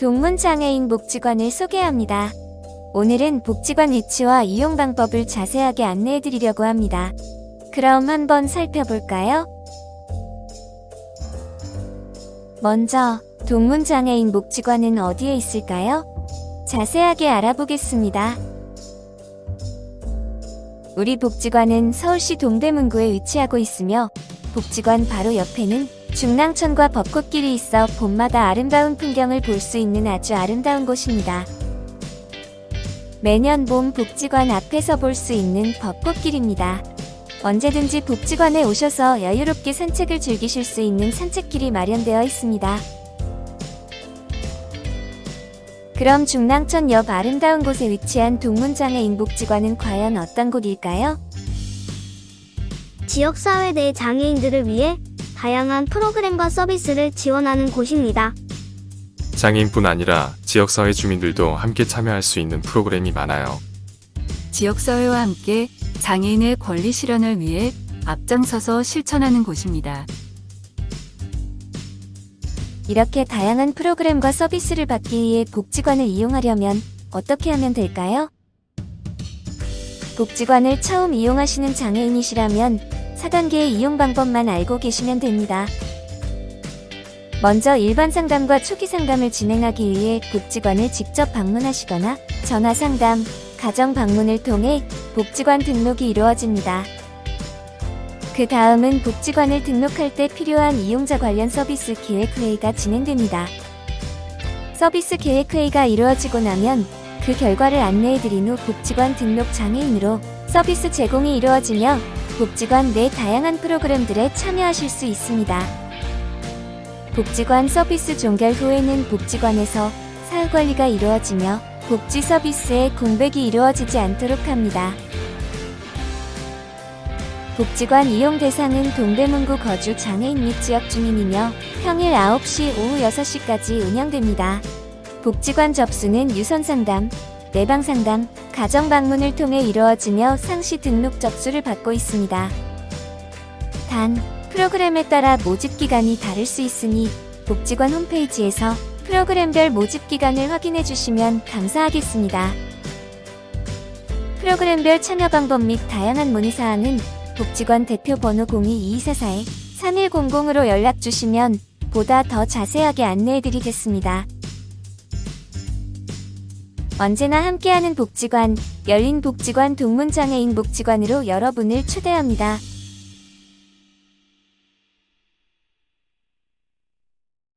동문장애인 복지관을 소개합니다. 오늘은 복지관 위치와 이용 방법을 자세하게 안내해 드리려고 합니다. 그럼 한번 살펴볼까요? 먼저, 동문장애인 복지관은 어디에 있을까요? 자세하게 알아보겠습니다. 우리 복지관은 서울시 동대문구에 위치하고 있으며, 복지관 바로 옆에는 중랑천과 벚꽃길이 있어 봄마다 아름다운 풍경을 볼 수 있는 아주 아름다운 곳입니다. 매년 봄 복지관 앞에서 볼 수 있는 벚꽃길입니다. 언제든지 복지관에 오셔서 여유롭게 산책을 즐기실 수 있는 산책길이 마련되어 있습니다. 그럼 중랑천 옆 아름다운 곳에 위치한 동문장애인 복지관은 과연 어떤 곳일까요? 지역사회 내 장애인들을 위해 다양한 프로그램과 서비스를 지원하는 곳입니다. 장애인뿐 아니라 지역사회 주민들도 함께 참여할 수 있는 프로그램이 많아요. 지역사회와 함께 장애인의 권리 실현을 위해 앞장서서 실천하는 곳입니다. 이렇게 다양한 프로그램과 서비스를 받기 위해 복지관을 이용하려면 어떻게 하면 될까요? 복지관을 처음 이용하시는 장애인이시라면 4단계의 이용 방법만 알고 계시면 됩니다. 먼저 일반 상담과 초기 상담을 진행하기 위해 복지관을 직접 방문하시거나 전화 상담, 가정 방문을 통해 복지관 등록이 이루어집니다. 그 다음은 복지관을 등록할 때 필요한 이용자 관련 서비스 계획회의가 진행됩니다. 서비스 계획회의가 이루어지고 나면 그 결과를 안내해드린 후 복지관 등록 장애인으로 서비스 제공이 이루어지며 복지관 내 다양한 프로그램들에 참여하실 수 있습니다. 복지관 서비스 종결 후에는 복지관에서 사후관리가 이루어지며 복지 서비스에 공백이 이루어지지 않도록 합니다. 복지관 이용 대상은 동대문구 거주 장애인 및 지역 주민이며 평일 9시 오후 6시까지 운영됩니다. 복지관 접수는 유선 상담, 내방 상담, 가정 방문을 통해 이루어지며 상시 등록 접수를 받고 있습니다. 단, 프로그램에 따라 모집 기간이 다를 수 있으니 복지관 홈페이지에서 프로그램별 모집 기간을 확인해 주시면 감사하겠습니다. 프로그램별 참여 방법 및 다양한 문의 사항은 복지관 대표 번호 022244-3100으로 연락 주시면 보다 더 자세하게 안내해 드리겠습니다. 언제나 함께하는 복지관, 열린 복지관 동문장애인 복지관으로 여러분을 초대합니다.